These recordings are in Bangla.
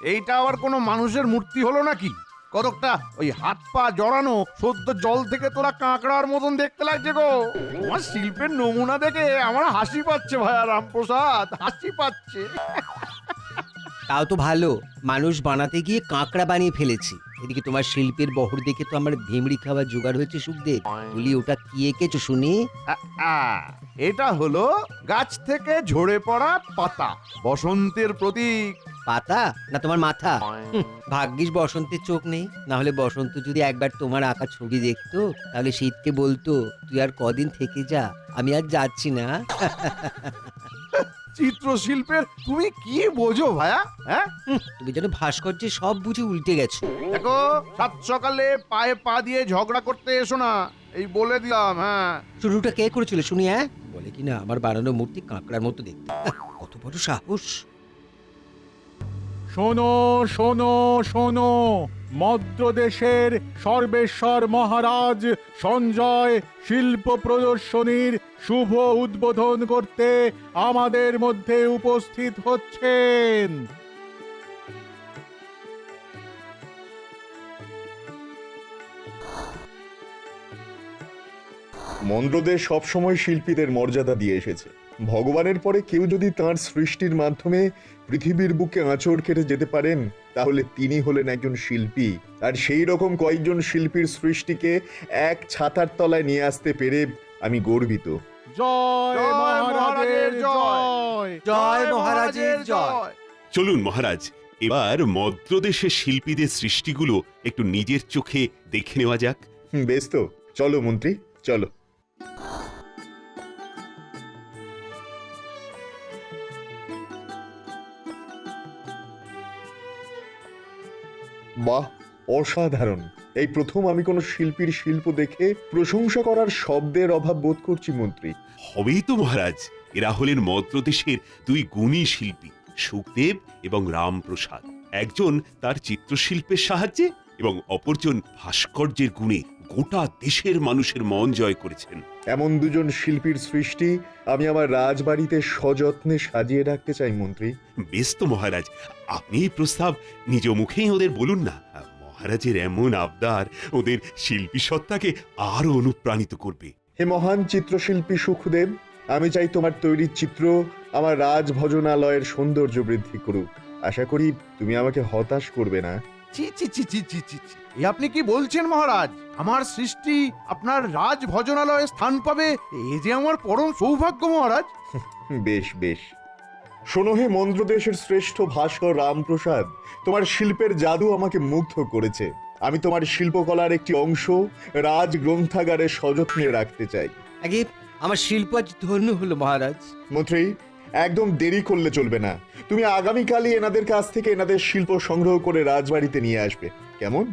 এইটা আবার কোনো মানুষের মূর্তি হলো নাকি? কতকটা ওই হাত পা জড়ানো সদ্য জল থেকে তোরা কাঁকড়ার মতন দেখতে লাগছে গো। তোমার শিল্পের নমুনা দেখে আমার হাসি পাচ্ছে ভাইয়া রামপ্রসাদ হাসি পাচ্ছে। তাও তো ভালো মানুষ বানাতে গিয়ে কাঁকড়া বানিয়ে ফেলেছি। এদিকে তোমার শিল্পের বহর দেখে তো আমার ভিমড়ি খাবার জোগাড় হয়েছে সুখদেব। বলি ওটা কি এঁকেছো শুনি? এটা হলো গাছ থেকে ঝরে পড়া পাতা বসন্তের প্রতীক। পাতা না তোমার মাথা? হুঁ, ভাগ্যিস বসন্তের চোখ নেই। না হলে বসন্ত যদি একবার তোমার আঁকা ছবি দেখতো তাহলে শীতকে বলতো তুই আর কদিন থেকে যা আমি আর যাচ্ছি না। চিত্রশিল্পের তুমি কি বোঝো ভাইয়া হ্যাঁ? হুঁ, তুমি যেন ভাস্কর্যে সব বুঝে উল্টে গেছো। দেখো সাত সকালে পায়ে পা দিয়ে ঝগড়া করতে এসো না এই বলে দিলাম হ্যাঁ। শুরুটা কে করেছিল শুনি হ্যাঁ? বলে কিনা আমার বানানো মূর্তি কাঁকড়ার মতো দেখতে। আহ, কত বড় সাহস। শোনো শোনো শোনো। মদ্রদেশের সর্বেশ্বর মহারাজ সঞ্জয় শিল্প প্রদর্শনীর শুভ উদ্বোধন করতে আমাদের মধ্যে উপস্থিত হচ্ছেন। মন্দ্রদেশ সবসময় শিল্পীদের মর্যাদা দিয়ে এসেছে। ভগবানের পরে কেউ যদি তার সৃষ্টির মাধ্যমে পৃথিবীর বুকে আঁচড় কেটে যেতে পারেন তাহলে তিনি হলেন একজন শিল্পী। আর সেই রকম কয়েকজন শিল্পীর সৃষ্টিকে এক ছাতার তলায় নিয়ে আসতে পেরে আমি গর্বিত। জয় মহারাজের জয়। জয়। মহারাজের জয় চলুন মহারাজ এবার মদ্রদেশের শিল্পীদের সৃষ্টিগুলো একটু নিজের চোখে দেখে নেওয়া যাক। হুম, বেশ তো চলো মন্ত্রী চলো। বাহ, অসাধারণ। এই প্রথম আমি কোনো শিল্পীর শিল্প দেখে প্রশংসা করার শব্দের অভাব বোধ করছি, মন্ত্রী। হবেই তো, মহারাজ। এরা হলেন মধ্যপ্রদেশের দুই গুণী শিল্পী, সুখদেব এবং রামপ্রসাদ। একজন তার চিত্রশিল্পের সাহায্যে এবং অপরজন ভাস্কর্যের গুণে গোটা দেশের মানুষের মন জয় করেছেন। এমন দুজন শিল্পীর সৃষ্টি আমি আমার রাজবাড়িতে সযত্নে সাজিয়ে রাখতে চাই মন্ত্রী। বেশ তো মহারাজ। আপনি এই প্রস্তাব নিজ মুখেই ওদের বলুন না। মহারাজের এমন আবদার ওদের শিল্পী সত্তাকে আরও অনুপ্রাণিত করবে। হে মহান চিত্রশিল্পী সুখদেব আমি চাই তোমার তৈরি চিত্র আমার রাজভজনালয়ের সৌন্দর্য বৃদ্ধি করুক। আশা করি তুমি আমাকে হতাশ করবে না। ছি ছি ছি ছি ছি ছি ছি। এ আপনি কি বলছেন মহারাজ? আমার সৃষ্টি আপনার রাজ ভজনালয়ে স্থান পাবে এ যে আমার পরম সৌভাগ্য মহারাজ। বেশ বেশ। শোনো হে মন্দ্রদেশের শ্রেষ্ঠ ভাস্কর রামপ্রসাদ তোমার শিল্পের জাদু আমাকে মুগ্ধ করেছে। আমি তোমার শিল্পকলার একটি অংশ রাজ গ্রন্থাগারে সযত্নে রাখতে চাই। আগে আমার শিল্প আজ ধন্য হলো মহারাজ। মন্ত্রী একদম দেরি করলে চলবে না। তুমি আগামীকালই এনাদের কাছ থেকে এনাদের শিল্প সংগ্রহ করে রাজবাড়িতে নিয়ে আসবে। কেমন?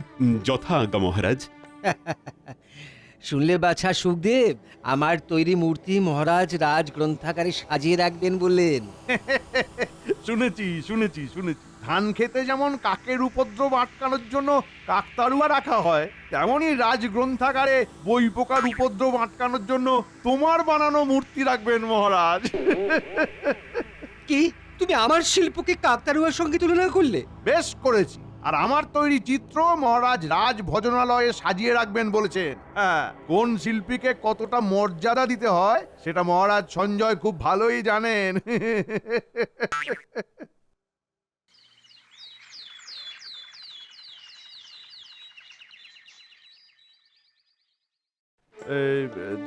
যথা আজ্ঞা মহারাজ। শুনলে বাছা সুখদেব আমার তৈরি মূর্তি মহারাজ রাজ গ্রন্থাগারে সাজিয়ে রাখবেন বললেন। শুনেছি শুনেছি শুনেছি। ধান খেতে যেমন কাকের উপদ্রব আটকানোর জন্য কাকতারুয়া রাখা হয় তেমনই রাজ গ্রন্থাগারে বই পোকার উপদ্রব আটকানোর জন্য তোমার বানানো মূর্তি রাখবেন মহারাজ। কি? তুমি আমার শিল্পকে কাকতারুয়ার সঙ্গে তুলনা করলে? বেশ করেছি। আর আমার তৈরি চিত্র মহারাজ রাজ ভজনালয়ে সাজিয়ে রাখবেন বলেছেন। হ্যাঁ। কোন শিল্পীকে কতটা মর্যাদা দিতে হয় সেটা মহারাজ সঞ্জয় খুব ভালোই জানেন।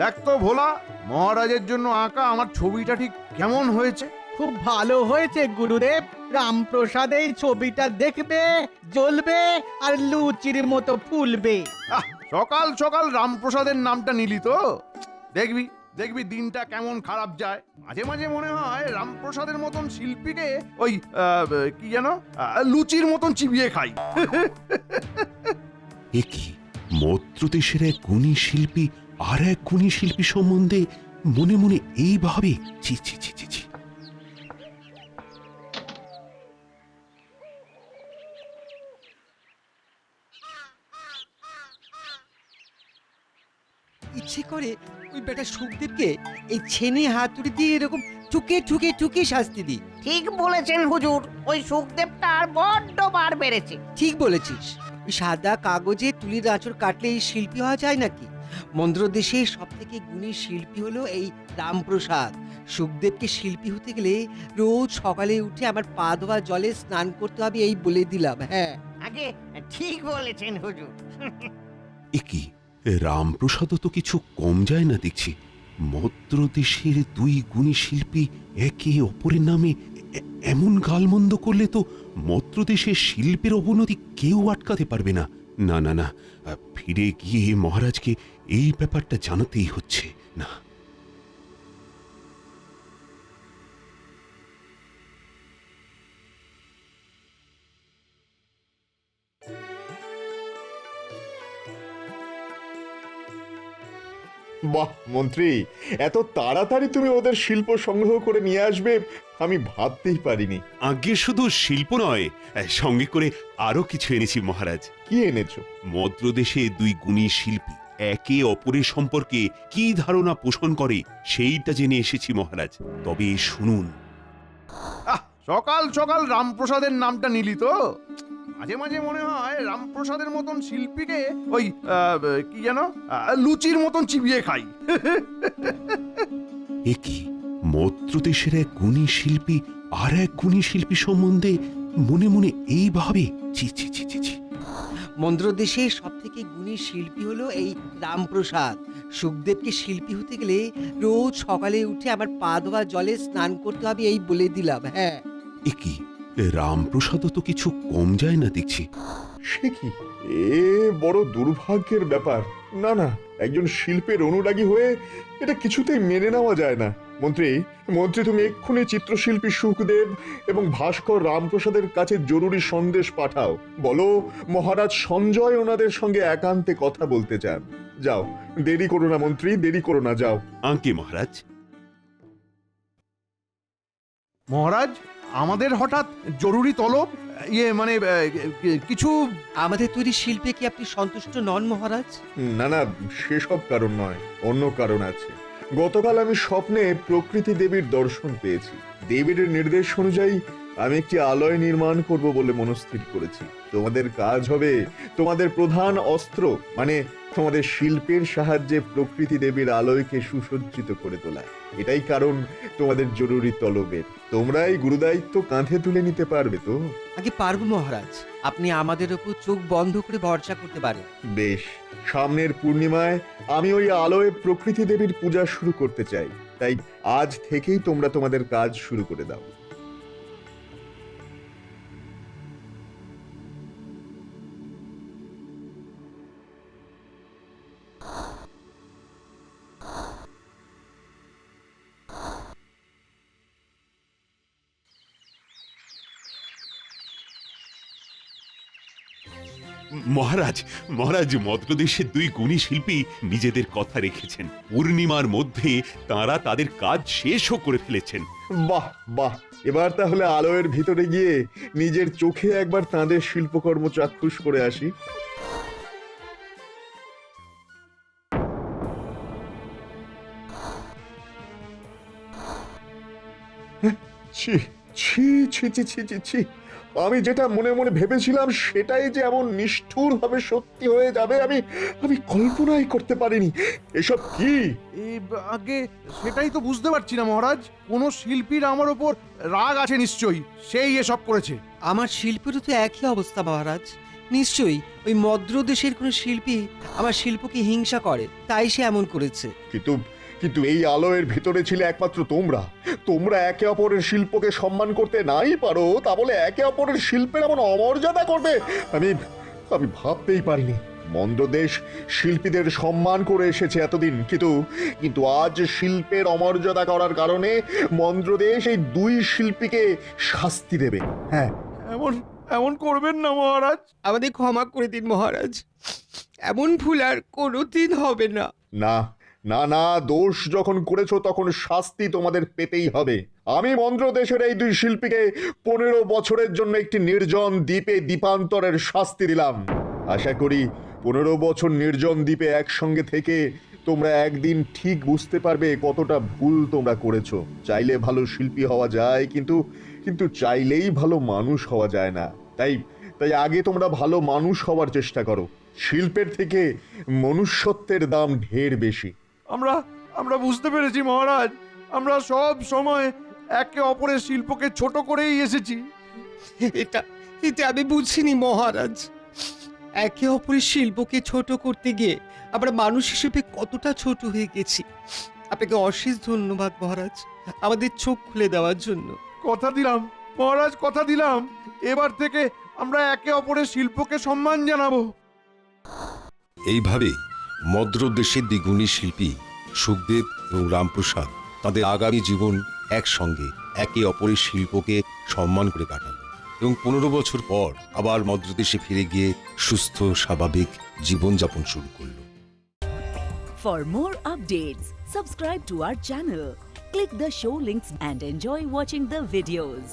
দেখ তো ভোলা মহারাজের জন্য আঁকা আমার ছবিটা ঠিক কেমন হয়েছে? খুব ভালো হয়েছে গুরুদেব। রামপ্রসাদ এই ছবিটা দেখবে জ্বলবে আর লুচির মতো ফুলবে। আহ, সকাল সকাল রামপ্রসাদের নামটা নিলি তো। দেখবি দেখবি দিনটা কেমন খারাপ যায়। মাঝে মাঝে মনে হয় রামপ্রসাদের মতন শিল্পীকে ওই আহ, কি যেন আহ, লুচির মতন চিবিয়ে খাই। এ কি? মদ্রদেশের এক গুণী শিল্পী আর এক গুণী শিল্পী সম্বন্ধে মনে মনে এইভাবে ছি ছি ছি ছি ছি। ইচ্ছে করে ওই বেটা সুখদেবকে এই ছেনে হাতুড়ি দিয়ে এরকম চুকে ঠুকে ঠুকে শাস্তি দিই। ঠিক বলেছেন হুজুর ওই সুখদেবটার বড্ড বার বেড়েছে। ঠিক বলেছিস। ওই সাদা কাগজে তুলির আঁচড় কাটলে এই শিল্পী হওয়া যায় নাকি? মন্দ্র দেশের সব থেকে গুণী শিল্পী হলো এই রামপ্রসাদ। সুখদেবকে শিল্পী হতে গেলে রোজ সকালে উঠে আমার পা ধোয়া জলে স্নান করতে হবে এই বলে দিলাম হ্যাঁ। আগে ঠিক বলেছেন হুজুর। এ কি? রামপ্রসাদও তো কিছু কম যায় না দেখছি। মদ্রদেশের দুই গুণী শিল্পী একে অপরের নামে এমন গালমন্দ করলে তো মদ্রদেশের শিল্পের অবনতি কেউ আটকাতে পারবে না। না না না ফিরে গিয়ে মহারাজকে এই ব্যাপারটা জানাতেই হচ্ছে। না। বাহ মন্ত্রী এত তাড়াতাড়ি তুমি ওদের শিল্প সংগ্রহ করে নিয়ে আসবে আমি ভাবতেই পারিনি। আগে শুধু শিল্প নয় সঙ্গে করে আরও কিছু এনেছি মহারাজ। কি এনেছো? মদ্র দেশে দুই গুণী শিল্পী একে অপরের সম্পর্কে কি ধারণা পোষণ করে সেইটা জেনে এসেছি মহারাজ। তবে শুনুন। সকাল সকাল রামপ্রসাদের নামটা নিলি তো? মাঝে মাঝে মনে হয় রামপ্রসাদের মতন শিল্পীকে ওই কি যেন লুচির মতন চিবিয়ে খাই। এ কি? মদ্র দেশের এক গুণী শিল্পী আর এক গুণী শিল্পী সম্বন্ধে মনে মনে এইভাবে ছি ছি ছি ছি ছি। মন্দ্র দেশের সব থেকে গুণী শিল্পী হলো এই রামপ্রসাদ। সুখদেবকে শিল্পী হতে গেলে রোজ সকালে উঠে আমার পা ধোয়া জলে স্নান করতে হবে এই বলে দিলাম হ্যাঁ। এ কি? রামপ্রসাদও তো কিছু কম যায় না দেখছি। সে কি? এ বড় দুর্ভাগ্যের ব্যাপার। না না একজন শিল্পের অনুরাগী হয়ে এটা কিছুতেই মেনে নেওয়া যায় না। মন্ত্রী মন্ত্রী তুমি এক্ষুনি চিত্রশিল্পী সুখদেব এবং ভাস্কর রামপ্রসাদের কাছে জরুরি সন্দেশ পাঠাও। বলো মহারাজ সঞ্জয় ওনাদের সঙ্গে একান্তে কথা বলতে চান। যাও দেরি করো না মন্ত্রী দেরি করো না যাও। আঙ্কি মহারাজ। মহারাজ আমাদের হঠাৎ জরুরি তলব? ইয়ে মানে আহ, কিছু? আমাদের তৈরি শিল্পে কি আপনি সন্তুষ্ট নন মহারাজ? না না সেসব কারণ নয় অন্য কারণ আছে। গতকাল আমি স্বপ্নে প্রকৃতি দেবীর দর্শন পেয়েছি। দেবীর নির্দেশ অনুযায়ী আমি একটি আলয় নির্মাণ করব বলে মনস্থির করেছি। তোমাদের কাজ হবে তোমাদের প্রধান অস্ত্র মানে তোমাদের শিল্পের সাহায্যে প্রকৃতি দেবীর আলয়কে সুসজ্জিত করে তোলা। এটাই কারণ তোমাদের জরুরি তলবের। তোমরা এই গুরুদায়িত্ব কাঁধে তুলে নিতে পারবে তো? আগে পারব মহারাজ। আপনি আমাদের ওপর চোখ বন্ধ করে ভরসা করতে পারেন। বেশ সামনের পূর্ণিমায় আমি ওই আলোয় প্রকৃতি দেবীর পূজা শুরু করতে চাই। তাই আজ থেকেই তোমরা তোমাদের কাজ শুরু করে দাও। মহারাজ মহারাজ মদ্রদেশের দুই গুণী শিল্পী নিজেদের কথা রেখেছেন। পূর্ণিমার মধ্যে তারা তাদের কাজ শেষও করে ফেলেছেন। বাহ বাহ এবার তাহলে আলোয়ের ভিতরে গিয়ে নিজের চোখে একবার তাঁদের শিল্পকর্ম চাক্ষুষ করে আসি। হ্যাঁ, ছি ছি ছি ছি ছি ছি। আমি যেটা মনে মনে ভেবেছিলাম সেটাই যে এমন নিষ্ঠুর ভাবে সত্যি হয়ে যাবে আমি আমি কল্পনাই করতে পারিনি। এসব কি? এই আগে সেটাই তো বুঝতে পারছি না মহারাজ। কোনো শিল্পীর আমার ওপর রাগ আছে নিশ্চয়ই সেই এসব করেছে। আমার শিল্পেরও তো একই অবস্থা মহারাজ। নিশ্চয়ই ওই মদ্র দেশের কোনো শিল্পী আমার শিল্পকে হিংসা করে তাই সে এমন করেছে। কিন্তু কিন্তু এই আলোয়ের ভিতরে ছিল একমাত্র তোমরা। তোমরা একে অপরের শিল্পকে সম্মান করতে নাই পারো তা বলে একে অপরের শিল্পের এমন অমর্যাদা করবে? আমি আমি ভাবতেই পারিনি। মন্দ্রদেশ শিল্পীদের সম্মান করে এসেছে এতদিন কিন্তু কিন্তু আজ শিল্পের অমর্যাদা করার কারণে মন্দ্রদেশ এই দুই শিল্পীকে শাস্তি দেবে। হ্যাঁ। এমন এমন করবেন না মহারাজ। আমাদের ক্ষমা করে দিন মহারাজ। এমন ভুল আর কোনোদিন হবে না। না না না দোষ যখন করেছ, তখন শাস্তি তোমাদের পেতেই হবে। আমি মন্দ্র দেশের এই দুই শিল্পীকে পনেরো বছরের জন্য একটি নির্জন দ্বীপে দ্বীপান্তরের শাস্তি দিলাম। আশা করি পনেরো বছর নির্জন দ্বীপে একসঙ্গে থেকে তোমরা একদিন ঠিক বুঝতে পারবে কতটা ভুল তোমরা করেছ। চাইলে ভালো শিল্পী হওয়া যায়, কিন্তু কিন্তু চাইলেই ভালো মানুষ হওয়া যায় না। তাই তাই আগে তোমরা ভালো মানুষ হওয়ার চেষ্টা করো। শিল্পের থেকে মনুষ্যত্বের দাম ঢের বেশি। আমরা আমরা বুঝতে পেরেছি মহারাজ। আমরা সব সময় একে অপরের শিল্পকে ছোট করেই এসেছি। এটা এটা আমি বুঝিনি মহারাজ। একে অপরের শিল্পকে ছোট করতে গিয়ে আমরা মানুষ হিসেবে কতটা ছোট হয়ে গেছি। আপনাকে অশেষ ধন্যবাদ মহারাজ আমাদের চোখ খুলে দেওয়ার জন্য। কথা দিলাম মহারাজ কথা দিলাম। এবার থেকে আমরা একে অপরের শিল্পকে সম্মান জানাব। এইভাবেই মদ্র দেশের দ্বিগুণী শিল্পী সুখদেব এবং রামপ্রসাদ তাদের আগামী জীবন একসঙ্গে একে অপরের শিল্পকে সম্মান করে কাটাল এবং পনেরো বছর পর আবার মদ্রদেশে ফিরে গিয়ে সুস্থ স্বাভাবিক জীবনযাপন শুরু করল For more updates, subscribe to our channel, click the show links and enjoy watching the videos.